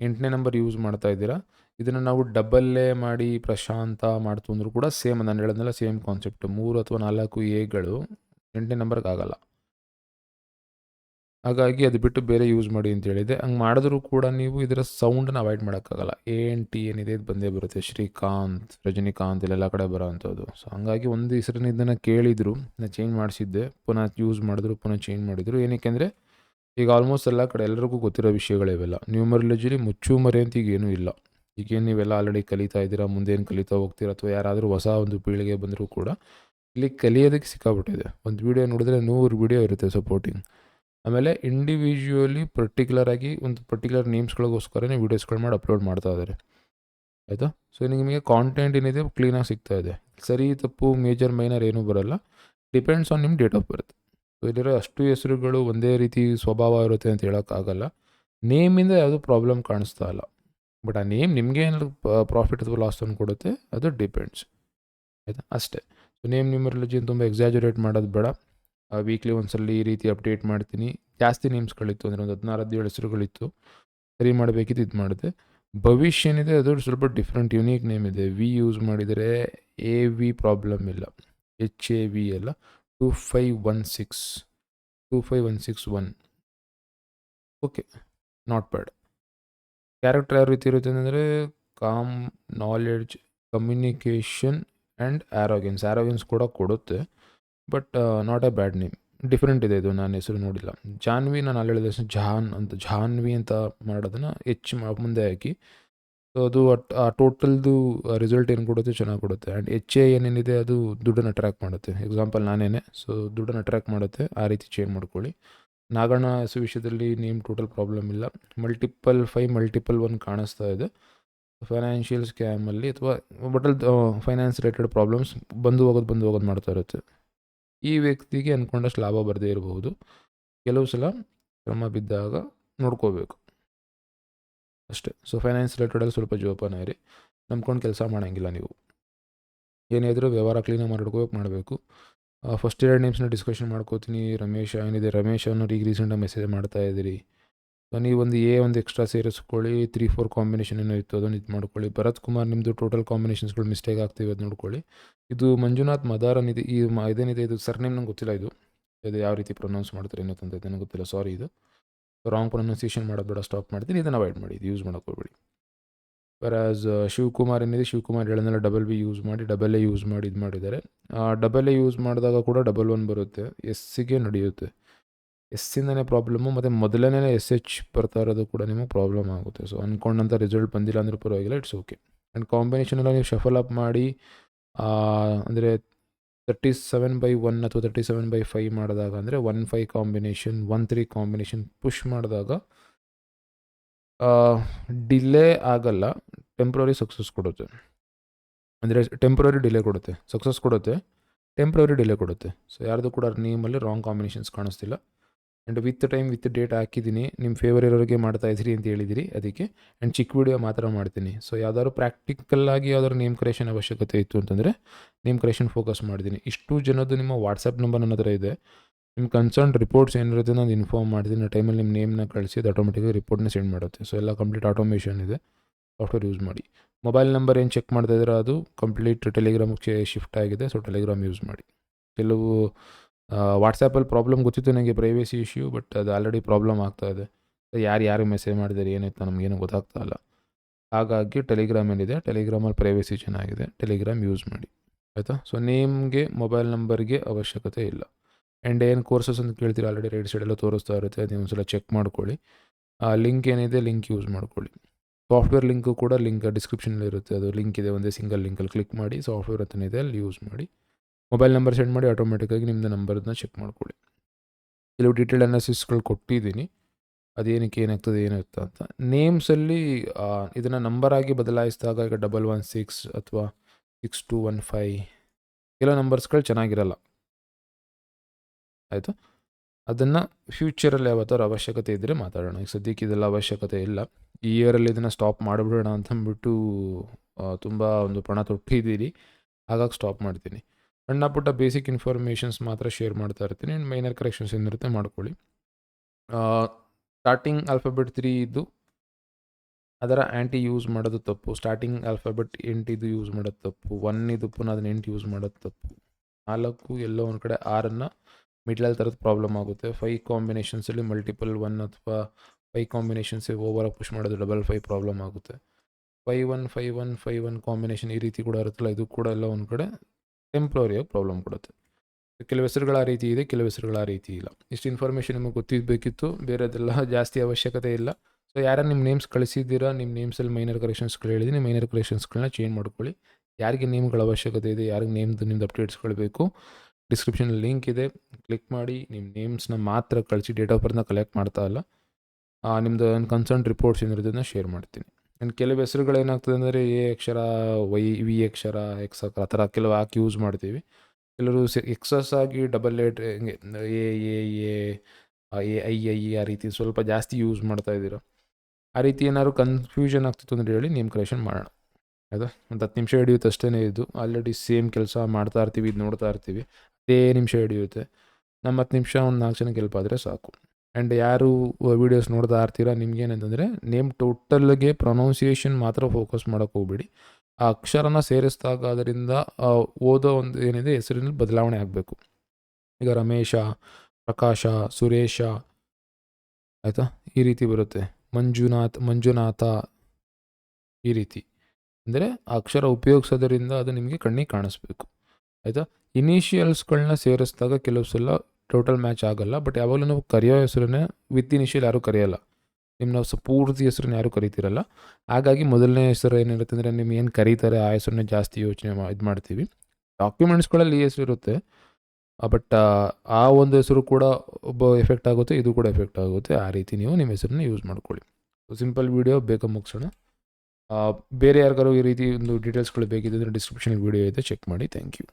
S1: ಎಂಟನೇ ನಂಬರ್ ಯೂಸ್ ಮಾಡ್ತಾ ಇದ್ದೀರಾ? ಇದನ್ನು ನಾವು ಡಬಲ್ಲೇ ಮಾಡಿ ಪ್ರಶಾಂತ ಮಾಡ್ತು ಅಂದರೂ ಕೂಡ ಸೇಮ್ ನಾನು ಹೇಳೋದನ್ನೆಲ್ಲ ಸೇಮ್ ಕಾನ್ಸೆಪ್ಟ್ ಮೂರು ಅಥವಾ ನಾಲ್ಕು ಎಗಳು ಎಂಟನೇ ನಂಬರ್ಗೆ ಆಗಲ್ಲ. ಹಾಗಾಗಿ ಅದು ಬಿಟ್ಟು ಬೇರೆ ಯೂಸ್ ಮಾಡಿ ಅಂತ ಹೇಳಿದೆ. ಹಂಗೆ ಮಾಡಿದ್ರೂ ಕೂಡ ನೀವು ಇದರ ಸೌಂಡನ್ನ ಅವಾಯ್ಡ್ ಮಾಡೋಕ್ಕಾಗಲ್ಲ. ಎ ಎನ್ ಟಿ ಏನಿದೆ ಇದು ಬಂದೇ ಬರುತ್ತೆ. ಶ್ರೀಕಾಂತ್, ರಜನಿಕಾಂತ್ ಇಲ್ಲೆಲ್ಲ ಕಡೆ ಬರೋ ಅಂಥದ್ದು. ಸೊ ಹಂಗಾಗಿ ಒಂದು ಹೆಸರಿನ ಇದನ್ನು ಕೇಳಿದರು. ನಾನು ಚೇಂಜ್ ಮಾಡಿಸಿದ್ದೆ. ಪುನಃ ಯೂಸ್ ಮಾಡಿದ್ರು, ಪುನಃ ಚೇಂಜ್ ಮಾಡಿದರು. ಏನಕ್ಕೆ ಈಗ ಆಲ್ಮೋಸ್ಟ್ ಎಲ್ಲ ಕಡೆ ಎಲ್ಲರಿಗೂ ಗೊತ್ತಿರೋ ವಿಷಯಗಳಿವೆಲ್ಲ ನ್ಯೂಮರಿಲಜಿಲಿ ಮುಚ್ಚು ಮರೆ ಅಂತ ಈಗೇನೂ ಇಲ್ಲ. ಈಗೇನು ನೀವೆಲ್ಲ ಆಲ್ರೆಡಿ ಕಲಿತಾ ಇದ್ದೀರಾ, ಮುಂದೇನು ಕಲಿತಾ ಹೋಗ್ತೀರಾ, ಅಥವಾ ಯಾರಾದರೂ ಹೊಸ ಒಂದು ಪೀಳಿಗೆ ಬಂದರೂ ಕೂಡ ಇಲ್ಲಿ ಕಲಿಯೋದಕ್ಕೆ ಸಿಕ್ಕಾಬಿಟ್ಟಿದೆ ಒಂದು ವೀಡಿಯೋ ನೋಡಿದ್ರೆ ನೂರು ವೀಡಿಯೋ ಇರುತ್ತೆ ಸಪೋರ್ಟಿಂಗ್ ಆಮೇಲೆ ಇಂಡಿವಿಜುವಲಿ ಪರ್ಟಿಕ್ಯುಲರ್ ಆಗಿ ಒಂದು ಪರ್ಟಿಕ್ಯುಲರ್ ನೇಮ್ಸ್ಗಳಿಗೋಸ್ಕರನೇ ವೀಡಿಯೋಸ್ಗಳು ಮಾಡಿ ಅಪ್ಲೋಡ್ ಮಾಡ್ತಾ ಇದ್ದಾರೆ. ಆಯಿತಾ? ಸೊ ನಿಮಗೆ ಕಾಂಟೆಂಟ್ ಏನಿದೆ ಕ್ಲೀನಾಗಿ ಸಿಗ್ತಾ ಇದೆ. ಸರಿ, ತಪ್ಪು ಮೇಜರ್ ಮೈನರ್ ಏನೂ ಬರೋಲ್ಲ. ಡಿಪೆಂಡ್ಸ್ ಆನ್ ನಿಮ್ಮ ಡೇಟ್ ಆಫ್ ಬರ್ತ್ ಸೊ ಇಲ್ಲಿರೋ ಅಷ್ಟು ಹೆಸರುಗಳು ಒಂದೇ ರೀತಿ ಸ್ವಭಾವ ಇರುತ್ತೆ ಅಂತ ಹೇಳೋಕ್ಕಾಗಲ್ಲ. ನೇಮಿಂದ ಯಾವುದೂ ಪ್ರಾಬ್ಲಮ್ ಕಾಣಿಸ್ತಾ ಇಲ್ಲ. ಬಟ್ ಆ ನೇಮ್ ನಿಮಗೆ ಏನಾದ್ರು ಪ್ರಾಫಿಟ್ ಅಥವಾ ಲಾಸ್ ತಂದು ಕೊಡುತ್ತೆ, ಅದು ಡಿಪೆಂಡ್ಸ್ ಆಯಿತಾ? ಅಷ್ಟೇ. ನೇಮ್ ನ್ಯೂಮರಾಲಜಿನ ತುಂಬ ಎಕ್ಸಾಜುರೇಟ್ ಮಾಡೋದು ಬೇಡ. ವೀಕ್ಲಿ ಒಂದ್ಸಲ ಈ ರೀತಿ ಅಪ್ಡೇಟ್ ಮಾಡ್ತೀನಿ. ಜಾಸ್ತಿ ನೇಮ್ಸ್ಗಳಿತ್ತು ಅಂದರೆ ಒಂದು ಹದಿನಾರು, ಹದಿನೇಳು ಹೆಸರುಗಳಿತ್ತು. ಸರಿ ಮಾಡಬೇಕಿತ್ತು, ಇದು ಮಾಡಿದೆ. ಭವಿಷ್ಯ ಏನಿದೆ ಅದು ಸ್ವಲ್ಪ ಡಿಫ್ರೆಂಟ್ ಯುನೀಕ್ ನೇಮ್ ಇದೆ. ವಿ ಯೂಸ್ ಮಾಡಿದರೆ ಎ ವಿ ಪ್ರಾಬ್ಲಮ್ ಇಲ್ಲ. ಎಚ್ ಎ ವಿ ಎಲ್ಲ two five one six two five one six one okay not bad character ಯಾವ ರೀತಿ ಇರುತ್ತೆ ಅಂದರೆ calm knowledge communication and arrogance arrogance ಕೂಡ ಕೊಡುತ್ತೆ but not a bad name different ಇದೆ ಇದು, ನಾನು ಹೆಸರು ನೋಡಿಲ್ಲ. ಜಾನ್ವಿ, ನಾನು ಅಲ್ಲಿ ಹೇಳಿದ ಜಾನ್ ಅಂತ, ಜಾನ್ವಿ ಅಂತ ಮಾಡೋದನ್ನು ಮಾ, ಮುಂದೆ ಹಾಕಿ. ಸೊ ಅದು ಆ ಟೋಟಲ್ದು ರಿಸಲ್ಟ್ ಏನು ಕೊಡುತ್ತೆ, ಚೆನ್ನಾಗಿ ಕೊಡುತ್ತೆ. ಆ್ಯಂಡ್ ಎಚ್ ಎ ಏನೇನಿದೆ, ಅದು ದುಡ್ಡನ್ನು ಅಟ್ರ್ಯಾಕ್ಟ್ ಮಾಡುತ್ತೆ. ಎಕ್ಸಾಂಪಲ್ ನಾನೇನೆ. ಸೊ ದುಡ್ಡನ್ನು ಅಟ್ರ್ಯಾಕ್ಟ್ ಮಾಡುತ್ತೆ. ಆ ರೀತಿ ಚೇಂಜ್ ಮಾಡ್ಕೊಳ್ಳಿ. ನಾಗಣ್ಣ ಹೆಸರು ವಿಷಯದಲ್ಲಿ ನೇಮ್ ಟೋಟಲ್ ಪ್ರಾಬ್ಲಮ್ ಇಲ್ಲ. ಮಲ್ಟಿಪಲ್ ಫೈ ಮಲ್ಟಿಪಲ್ ಒನ್ ಕಾಣಿಸ್ತಾ ಇದೆ. ಫೈನಾನ್ಷಿಯಲ್ ಸ್ಕ್ಯಾಮಲ್ಲಿ ಅಥವಾ ಬಟಲ್ ಫೈನಾನ್ಸ್ ರಿಲೇಟೆಡ್ ಪ್ರಾಬ್ಲಮ್ಸ್ ಬಂದು ಹೋಗೋದು ಬಂದು ಹೋಗೋದು ಮಾಡ್ತಾ ಇರುತ್ತೆ. ಈ ವ್ಯಕ್ತಿಗೆ ಅಂದ್ಕೊಂಡಷ್ಟು ಲಾಭ ಬರದೇ ಇರಬಹುದು. ಕೆಲವು ಸಲ ಕ್ರಮ ಬಿದ್ದಾಗ ನೋಡ್ಕೋಬೇಕು. ಅಷ್ಟೇ. ಸೊ ಫೈನಾನ್ಸ್ ರಿಲೇಟೆಡಲ್ಲಿ ಸ್ವಲ್ಪ ಜೋಪಾನ ಇರಿ. ನಂಬ್ಕೊಂಡು ಕೆಲಸ ಮಾಡೋಂಗಿಲ್ಲ ನೀವು. ಏನೇ ಇದ್ರೂ ವ್ಯವಹಾರ ಕ್ಲೀನಾಗಿ ಮಾಡ್ಕೋಬೇಕು ಮಾಡಬೇಕು. ಫಸ್ಟ್ ಎರಡು ನೇಮ್ಸ್ನ ಡಿಸ್ಕಷನ್ ಮಾಡ್ಕೋತೀನಿ. ರಮೇಶ, ಏನಿದೆ? ರಮೇಶ್ ಈಗ ರೀಸೆಂಟಾಗಿ ಮೆಸೇಜ್ ಮಾಡ್ತಾ ಇದ್ದೀರಿ. ಸೊ ನೀವು ಒಂದು ಎ ಒಂದು ಎಕ್ಸ್ಟ್ರಾ ಸೇರಿಸ್ಕೊಳ್ಳಿ ತ್ರೀ ಫೋರ್ ಕಾಂಬಿನೇಷನ್ ಏನೋ ಇತ್ತು, ಅದನ್ನು ಇದು ಮಾಡ್ಕೊಳ್ಳಿ. ಭರತ್ ಕುಮಾರ್ ನಿಮ್ಮದು ಟೋಟಲ್ ಕಾಂಬಿನೇಷನ್ಸ್ಗಳು ಮಿಸ್ಟೇಕ್ ಆಗ್ತೀವಿ ಅದು ನೋಡ್ಕೊಳ್ಳಿ. ಇದು ಮಂಜುನಾಥ್ ಮದಾರನ್ ಇದೆ, ಈ ಇದೇನಿದೆ, ಇದು ಸರ್ನೇಮ್ ನಂಗೆ ಗೊತ್ತಿಲ್ಲ ಇದು. ಇದು ಯಾವ ರೀತಿ ಪ್ರೊನೌನ್ಸ್ ಮಾಡ್ತಾರೆ ಏನೋ ಅಂತ ಗೊತ್ತಿಲ್ಲ ಸಾರಿ ಇದು. ರಾಂಗ್ ಪ್ರೊನೌನ್ಸಿಯೇಷನ್ ಮಾಡೋದು ಬೇಡ ಸ್ಟಾಪ್ ಮಾಡ್ತೀನಿ. ಇದನ್ನು ಅವಾಯ್ಡ್ ಮಾಡಿ, ಇದು ಯೂಸ್ ಮಾಡೋಕೆ ಹೋಗ್ಬೇಡಿ. ಆಸ್ ಶಿವಕುಮಾರ್ ಏನಿದೆ, ಶಿವಕುಮಾರ್ ಹೇಳೋದನ್ನೆಲ್ಲ ಡಬಲ್ ಬಿ ಯೂಸ್ ಮಾಡಿ ಡಬಲ್ ಎ ಯೂಸ್ ಮಾಡಿ, ಇದು ಮಾಡಿದ್ದಾರೆ. ಡಬಲ್ ಎ ಯೂಸ್ ಮಾಡಿದಾಗ ಕೂಡ ಡಬಲ್ ಒನ್ ಬರುತ್ತೆ ಎಸ್ಸಿಗೆ ನಡೆಯುತ್ತೆ. ಎಸ್ಸಿಂದನೇ ಪ್ರಾಬ್ಲಮ್ಮು ಮತ್ತು ಮೊದಲನೇ ಎಸ್ ಎಚ್ ಬರ್ತಾ ಇರೋದು ಕೂಡ ನಿಮಗೆ ಪ್ರಾಬ್ಲಮ್ ಆಗುತ್ತೆ. ಸೊ ಅಂದ್ಕೊಂಡಂಥ ರಿಸಲ್ಟ್ ಬಂದಿಲ್ಲ ಅಂದರೂ ಪರವಾಗಿಲ್ಲ ಇಟ್ಸ್ ಓಕೆ ಆ್ಯಂಡ್ ಕಾಂಬಿನೇಷನ್ ಎಲ್ಲ ನೀವು ಶಫಲ್ ಅಪ್ ಮಾಡಿ ಅಂದರೆ ತರ್ಟಿ ಸೆವೆನ್ ಬೈ ಒನ್ ಅಥವಾ ತರ್ಟಿ ಸೆವೆನ್ ಬೈ ಫೈವ್ ಮಾಡಿದಾಗ, ಅಂದರೆ one five combination one three combination push ಮಾಡಿದಾಗ ಡಿಲೇ ಆಗಲ್ಲ ಟೆಂಪ್ರರಿ ಸಕ್ಸಸ್ ಕೊಡುತ್ತೆ. ಅಂದರೆ ಟೆಂಪ್ರರಿ ಡಿಲೇ ಕೊಡುತ್ತೆ ಸಕ್ಸಸ್ ಕೊಡುತ್ತೆ ಟೆಂಪ್ರರಿ ಡಿಲೇ ಕೊಡುತ್ತೆ. ಸೊ ಯಾರ್ದು ಕೂಡ ನೇಮಲ್ಲಿ ರಾಂಗ್ ಕಾಂಬಿನೇಷನ್ಸ್ ಕಾಣಿಸ್ತಿಲ್ಲ. And with time with date ಹಾಕಿದ್ದೀನಿ. ನಿಮ್ಮ ಫೇವರ್ ಇರೋರಿಗೆ ಮಾಡ್ತಾ ಇದ್ದೀರಿ ಅಂತ ಹೇಳಿದಿರಿ. ಅದಕ್ಕೆ ಆ್ಯಂಡ್ ಚಿಕ್ಕ ವಿಡಿಯೋ ಮಾತ್ರ ಮಾಡ್ತೀನಿ. ಸೊ ಯಾವ್ದಾದ್ರು ಪ್ರಾಕ್ಟಿಕಲ್ ಆಗಿ ಯಾವ್ದಾದ್ರು ನೇಮ್ ಕ್ರಿಯೇಷನ್ ಅವಶ್ಯಕತೆ ಇತ್ತು ಅಂತಂದರೆ ನೇಮ್ ಕ್ರಿಯೇಷನ್ ಫೋಕಸ್ ಮಾಡಿದ್ದೀನಿ ಇಷ್ಟು ಜನದ್ದು ನಿಮ್ಮ ವಾಟ್ಸಪ್ ನಂಬರ್ ನನ್ನ ಹತ್ರ ಇದೆ. ನಿಮ್ಮ ಕನ್ಸರ್ನ್ ರಿಪೋರ್ಟ್ಸ್ ಏನಿರುತ್ತೆ ನಾನು ಇನ್ಫಾರ್ಮ್ ಮಾಡ್ತೀನಿ. ಆ ಟೈಮಲ್ಲಿ ನಿಮ್ಮ ನೇಮ್ನ ಕಳಿಸಿ ಅದು ಆಟೋಮೆಟಿಕಾಗಿ ರಿಪೋರ್ಟ್ನ ಸೆಂಡ್ ಮಾಡುತ್ತೆ. ಸೊ ಎಲ್ಲ ಕಂಪ್ಲೀಟ್ ಆಟೋಮೇಷನ್ ಇದೆ. ಸಾಫ್ಟ್ವೇರ್ ಯೂಸ್ ಮಾಡಿ. ಮೊಬೈಲ್ ನಂಬರ್ ಏನು ಚೆಕ್ ಮಾಡ್ತಾ ಇದ್ದಾರೆ ಅದು? ಕಂಪ್ಲೀಟ್ ಟೆಲಿಗ್ರಾಮ್ಗೆ ಶಿಫ್ಟ್ ಆಗಿದೆ. ಸೊ ಟೆಲಿಗ್ರಾಮ್ ಯೂಸ್ ಮಾಡಿ. ಕೆಲವು ವಾಟ್ಸಪ್ಪಲ್ಲಿ ಪ್ರಾಬ್ಲಮ್ ಗೊತ್ತಿತ್ತು ನನಗೆ ಪ್ರೈವೇಸಿ ಇಶ್ಯೂ ಬಟ್ ಅದು ಆಲ್ರೆಡಿ ಪ್ರಾಬ್ಲಮ್ ಆಗ್ತಾ ಇದೆ. ಯಾರು ಯಾರು ಮೆಸೇಜ್ ಮಾಡಿದ್ದಾರೆ ಏನಾಯ್ತು ನಮಗೇನು ಗೊತ್ತಾಗ್ತಾ ಇಲ್ಲ. ಹಾಗಾಗಿ ಟೆಲಿಗ್ರಾಮ್ ಏನಿದೆ ಟೆಲಿಗ್ರಾಮಲ್ಲಿ ಪ್ರೈವೇಸಿ ಚೆನ್ನಾಗಿದೆ ಟೆಲಿಗ್ರಾಮ್ ಯೂಸ್ ಮಾಡಿ. ಆಯಿತಾ? ಸೊ ನೇಮ್ಗೆ ಮೊಬೈಲ್ ನಂಬರ್ಗೆ ಅವಶ್ಯಕತೆ ಇಲ್ಲ. ಆ್ಯಂಡ್ ಏನು ಕೋರ್ಸಸ್ ಅಂತ ಕೇಳ್ತೀರಾ ಆಲ್ರೆಡಿ ರೈಟ್ ಸೈಡೆಲ್ಲ ತೋರಿಸ್ತಾ ಇರುತ್ತೆ ನೀವು ಒಂದ್ಸಲ ಚೆಕ್ ಮಾಡ್ಕೊಳ್ಳಿ. ಲಿಂಕ್ ಏನಿದೆ ಲಿಂಕ್ ಯೂಸ್ ಮಾಡ್ಕೊಳ್ಳಿ. ಸಾಫ್ಟ್ವೇರ್ ಲಿಂಕು ಕೂಡ ಲಿಂಕ್ ಡಿಸ್ಕ್ರಿಪ್ಷನಲ್ಲಿ ಇರುತ್ತೆ. ಅದು ಲಿಂಕ್ ಇದೆ, ಒಂದೇ ಸಿಂಗಲ್ ಲಿಂಕಲ್ಲಿ ಕ್ಲಿಕ್ ಮಾಡಿ ಸಾಫ್ಟ್ವೇರ್ ಅಂತಲೇ ಇದೆ, ಅಲ್ಲಿ ಯೂಸ್ ಮಾಡಿ. ಮೊಬೈಲ್ ನಂಬರ್ ಸೆಂಡ್ ಮಾಡಿ ಆಟೋಮೆಟಿಕ್ಕಾಗಿ ನಿಮ್ಮದು ನಂಬರನ್ನ ಚೆಕ್ ಮಾಡ್ಕೊಳ್ಳಿ. ಕೆಲವು ಡೀಟೇಲ್ ಅನಾಲಿಸಿಸ್ಗಳು ಕೊಟ್ಟಿದ್ದೀನಿ. ಅದೇನಕ್ಕೆ ಏನಾಗ್ತದೆ ಏನಾಗ್ತದೆ ಅಂತ. ನೇಮ್ಸಲ್ಲಿ ಇದನ್ನು ನಂಬರ್ ಆಗಿ ಬದಲಾಯಿಸಿದಾಗ ಈಗ ಡಬಲ್ ಒನ್ ಸಿಕ್ಸ್ ಅಥವಾ ಸಿಕ್ಸ್ ಟು ಒನ್ ಫೈ ಕೆಲವು ನಂಬರ್ಸ್ಗಳು ಚೆನ್ನಾಗಿರಲ್ಲ. ಆಯಿತು? ಅದನ್ನು ಫ್ಯೂಚರಲ್ಲಿ ಯಾವತ್ತಾರು ಅವಶ್ಯಕತೆ ಇದ್ದರೆ ಮಾತಾಡೋಣ. ಈಗ ಸದ್ಯಕ್ಕೆ ಇದೆಲ್ಲ ಅವಶ್ಯಕತೆ ಇಲ್ಲ. ಈ ಇಯರಲ್ಲಿ ಇದನ್ನು ಸ್ಟಾಪ್ ಮಾಡಿಬಿಡೋಣ ಅಂತಂದ್ಬಿಟ್ಟು ತುಂಬ ಒಂದು ಪಣ ತೊಟ್ಟಿದ್ದೀರಿ. ಹಾಗಾಗಿ ಸ್ಟಾಪ್ ಮಾಡ್ತೀನಿ. ಸಣ್ಣ ಪುಟ್ಟ ಬೇಸಿಕ್ ಇನ್ಫಾರ್ಮೇಷನ್ಸ್ ಮಾತ್ರ ಶೇರ್ ಮಾಡ್ತಾ ಇರ್ತೀನಿ. ಆ್ಯಂಡ್ ಮೈನರ್ ಕರೆಕ್ಷನ್ಸ್ ಏನಿರುತ್ತೆ ಮಾಡ್ಕೊಳ್ಳಿ. ಸ್ಟಾರ್ಟಿಂಗ್ ಆಲ್ಫಾಬೆಟ್ ತ್ರೀ ಇದ್ದು, ಅದರ ಆ್ಯಂಟಿ ಯೂಸ್ ಮಾಡೋದು ತಪ್ಪು. ಸ್ಟಾರ್ಟಿಂಗ್ ಆಲ್ಫಾಬೆಟ್ ಎಂಟಿದು ಯೂಸ್ ಮಾಡೋದು ತಪ್ಪು. ಒನ್ ಇದು ಪುನಃ ಅದನ್ನ ಎಂಟು ಯೂಸ್ ಮಾಡೋದು ತಪ್ಪು. ನಾಲ್ಕು, ಎಲ್ಲೋ ಒಂದು ಕಡೆ ಆರನ್ನು ಮಿಡ್ಲಲ್ಲಿ ಥರದ ಪ್ರಾಬ್ಲಮ್ ಆಗುತ್ತೆ. ಫೈವ್ ಕಾಂಬಿನೇಷನ್ಸಲ್ಲಿ ಮಲ್ಟಿಪಲ್ ಒನ್ ಅಥವಾ ಫೈವ್ ಕಾಂಬಿನೇಷನ್ಸ್ ಓವರ್ ಪುಷ್ ಮಾಡೋದು ಡಬಲ್ ಫೈವ್ ಪ್ರಾಬ್ಲಮ್ ಆಗುತ್ತೆ. Five one five one five one combination ಈ ರೀತಿ ಕೂಡ ಇರುತ್ತಲ್ಲ, ಇದು ಕೂಡ ಎಲ್ಲ ಒಂದು ಕಡೆ ಟೆಂಪ್ರವರಿಯಾಗಿ ಪ್ರಾಬ್ಲಮ್ ಕೊಡುತ್ತೆ. ಕೆಲವು ಹೆಸರುಗಳ ರೀತಿ ಇದೆ, ಕೆಲವು ಹೆಸರುಗಳ ರೀತಿ ಇಲ್ಲ. ಇಷ್ಟು ಇನ್ಫಾರ್ಮೇಷನ್ ನಿಮಗೆ ಗೊತ್ತಿರಬೇಕಿತ್ತು. ಬೇರೆದೆಲ್ಲ ಜಾಸ್ತಿ ಅವಶ್ಯಕತೆ ಇಲ್ಲ. ಸೊ ಯಾರು ನಿಮ್ಮ ನೇಮ್ಸ್ ಕಳಿಸಿದ್ದೀರಾ, ನಿಮ್ಮ ನೇಮ್ಸಲ್ಲಿ ಮೈನರ್ ಕರೆಕ್ಷನ್ಸ್ಗಳು ಹೇಳಿದ್ದೀನಿ ಮೈನರ್ ಕರೆಕ್ಷನ್ಸ್ಗಳನ್ನ ಚೇಂಜ್ ಮಾಡ್ಕೊಳ್ಳಿ. ಯಾರಿಗೆ ನೇಮ್ಗಳ ಅವಶ್ಯಕತೆ ಇದೆ, ಯಾರಿಗೆ ನೇಮ್ದು ನಿಮ್ದು ಅಪ್ಡೇಟ್ಸ್ಗಳು ಬೇಕು ಡಿಸ್ಕ್ರಿಪ್ಷನಲ್ಲಿ ಲಿಂಕ್ ಇದೆ. ಕ್ಲಿಕ್ ಮಾಡಿ, ನಿಮ್ಮ ನೇಮ್ಸ್ನ ಮಾತ್ರ ಕಳಿಸಿ ಡೇಟ್ ಆಫ್ ಬರ್ತ್ನ ಕಲೆಕ್ಟ್ ಮಾಡ್ತಾ ಇಲ್ಲ. ನಿಮ್ಮದು ಕನ್ಸರ್ನ್ ರಿಪೋರ್ಟ್ಸ್ ಏನಿರೋದನ್ನ ಶೇರ್ ಮಾಡ್ತೀನಿ. ಆ್ಯಂಡ್ ಕೆಲವು ಹೆಸರುಗಳು ಏನಾಗ್ತದೆ ಅಂದರೆ ಎ ಅಕ್ಷರ, ವೈ, ವಿ ಅಕ್ಷರ, ಎಕ್ಸ್ ಆ ಥರ ಕೆಲವು ಹಾಕಿ ಯೂಸ್ ಮಾಡ್ತೀವಿ. ಕೆಲವರು ಎಕ್ಸಸ್ ಆಗಿ ಡಬಲ್ ಹಿಂಗೆ, A A A A, I I ಆ ರೀತಿ ಸ್ವಲ್ಪ ಜಾಸ್ತಿ ಯೂಸ್ ಮಾಡ್ತಾ ಇದ್ದೀರ? ಆ ರೀತಿ ಏನಾದ್ರು ಕನ್ಫ್ಯೂಷನ್ ಆಗ್ತಿತ್ತು ಅಂದರೆ ಹೇಳಿ ನೇಮ್ ಕ್ರಿಯೇಷನ್ ಮಾಡೋಣ. ಆಯಿತಾ? ಒಂದು ಹತ್ತು ನಿಮಿಷ ಹಿಡಿಯುತ್ತೆ ಅಷ್ಟೇ ಇದು. ಆಲ್ರೆಡಿ ಸೇಮ್ ಕೆಲಸ ಮಾಡ್ತಾ ಇರ್ತೀವಿ, ಇದು ನೋಡ್ತಾ ಇರ್ತೀವಿ. ಅದೇ ನಿಮಿಷ ಹಿಡಿಯುತ್ತೆ. ನಮ್ಮ ಹತ್ತು ನಿಮಿಷ ಒಂದು ನಾಲ್ಕು ಜನಕ್ಕೆ ಹೆಲ್ಪ್ ಆದರೆ ಸಾಕು. ಆ್ಯಂಡ್ ಯಾರು ವೀಡಿಯೋಸ್ ನೋಡ್ತಾ ಇರ್ತೀರಾ, ನಿಮ್ಗೇನಂತಂದರೆ ನೇಮ್ ಟೋಟಲ್ಗೆ ಪ್ರೊನೌನ್ಸಿಯೇಷನ್ ಮಾತ್ರ ಫೋಕಸ್ ಮಾಡೋಕ್ಕೆ ಹೋಗ್ಬೇಡಿ. ಆ ಅಕ್ಷರನ ಸೇರಿಸಿದಾಗ ಅದರಿಂದ ಓದೋ ಒಂದು ಏನಿದೆ, ಹೆಸರಿನಲ್ಲಿ ಬದಲಾವಣೆ ಆಗಬೇಕು. ಈಗ ರಮೇಶ, ಪ್ರಕಾಶ, ಸುರೇಶ, ಆಯಿತಾ? ಈ ರೀತಿ ಬರುತ್ತೆ. ಮಂಜುನಾಥ್, ಮಂಜುನಾಥ, ಈ ರೀತಿ. ಅಂದರೆ ಆ ಅಕ್ಷರ ಉಪಯೋಗಿಸೋದರಿಂದ ಅದು ನಿಮಗೆ ಕಣ್ಣಿಗೆ ಕಾಣಿಸ್ಬೇಕು. ಆಯಿತಾ? ಇನಿಷಿಯಲ್ಸ್ಗಳನ್ನ ಸೇರಿಸಿದಾಗ ಕೆಲವು ಸಲ ಟೋಟಲ್ ಮ್ಯಾಚ್ ಆಗೋಲ್ಲ ಬಟ್ ಯಾವಾಗಲೂ ನಾವು ಕರೆಯೋ ಹೆಸರನ್ನೇ ವಿತ್ ಇನಿಷಿಯಲ್ ಯಾರೂ ಕರೆಯೋಲ್ಲ. ನಿಮ್ಮ ನಾವು ಪೂರ್ತಿ ಹೆಸರನ್ನ ಯಾರೂ ಕರಿತಿರಲ್ಲ. ಹಾಗಾಗಿ ಮೊದಲನೇ ಹೆಸರು ಏನಿರುತ್ತೆ ಅಂದರೆ ನಿಮ್ಗೆ ಏನು ಕರೀತಾರೆ ಆ ಹೆಸರನ್ನ ಜಾಸ್ತಿ ಯೋಚನೆ ಮಾ, ಇದು ಮಾಡ್ತೀವಿ. ಡಾಕ್ಯುಮೆಂಟ್ಸ್ಗಳಲ್ಲಿ ಈ ಹೆಸರು ಇರುತ್ತೆ ಬಟ್ ಆ ಒಂದು ಹೆಸರು ಕೂಡ ಒಬ್ಬ ಎಫೆಕ್ಟ್ ಆಗುತ್ತೆ, ಇದು ಕೂಡ ಎಫೆಕ್ಟ್ ಆಗುತ್ತೆ. ಆ ರೀತಿ ನೀವು ನಿಮ್ಮ ಹೆಸರನ್ನ ಯೂಸ್ ಮಾಡ್ಕೊಳ್ಳಿ. ಸಿಂಪಲ್ ವೀಡಿಯೋ ಬೇಗ ಮುಗಿಸೋಣ. ಬೇರೆ ಯಾರಿಗಾರು ಈ ರೀತಿ ಒಂದು ಡೀಟೇಲ್ಸ್ಗಳು ಬೇಕಿದ್ದರೆ ಡಿಸ್ಕ್ರಿಪ್ಷನ್ ವೀಡಿಯೋ ಇದೆ ಚೆಕ್ ಮಾಡಿ. Thank you